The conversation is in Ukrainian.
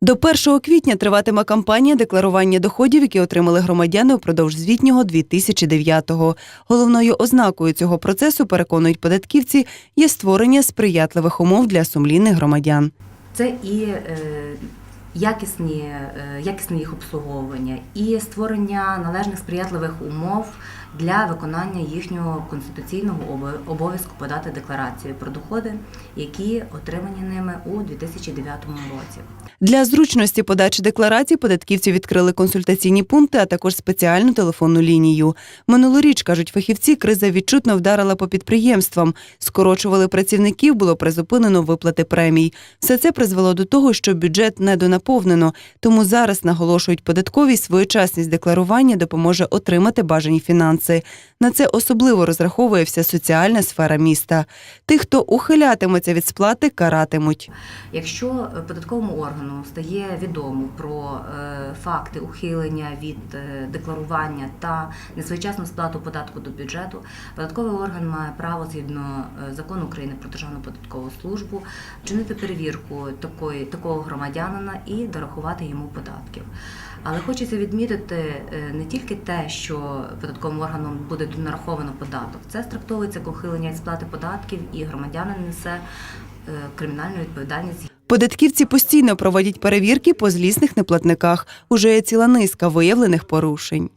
До 1 квітня триватиме кампанія декларування доходів, які отримали громадяни упродовж звітнього 2009-го. Головною ознакою цього процесу, переконують податківці, є створення сприятливих умов для сумлінних громадян. Це і е, якісні, е, якісне їх обслуговування, і створення належних сприятливих умов для виконання їхнього конституційного обо- обов'язку подати декларацію про доходи, які отримані ними у 2009 році. Для зручності подачі декларацій податківці відкрили консультаційні пункти, а також спеціальну телефонну лінію. Минулоріч, кажуть фахівці, криза відчутно вдарила по підприємствам. Скорочували працівників, було призупинено виплати премій. Все це призвело до того, що бюджет недонаповнено. Тому зараз наголошують податкові своєчасність декларування допоможе отримати бажані фінанси. На це особливо розраховує вся соціальна сфера міста. Тих, хто ухилятиметься від сплати, каратимуть. Якщо податковому органу стає відомо про е, факти ухилення від е, декларування та несвоєчасну сплату податку до бюджету, податковий орган має право згідно е, закону України про державну податкову службу вчинити перевірку такої такого громадянина і дорахувати йому податків. Але хочеться відмітити е, не тільки те, що податковим органом буде нараховано податок, це страктовується ухилення сплати податків, і громадянин несе е, кримінальну відповідальність Податківці постійно проводять перевірки по злісних неплатниках. Уже є ціла низка виявлених порушень.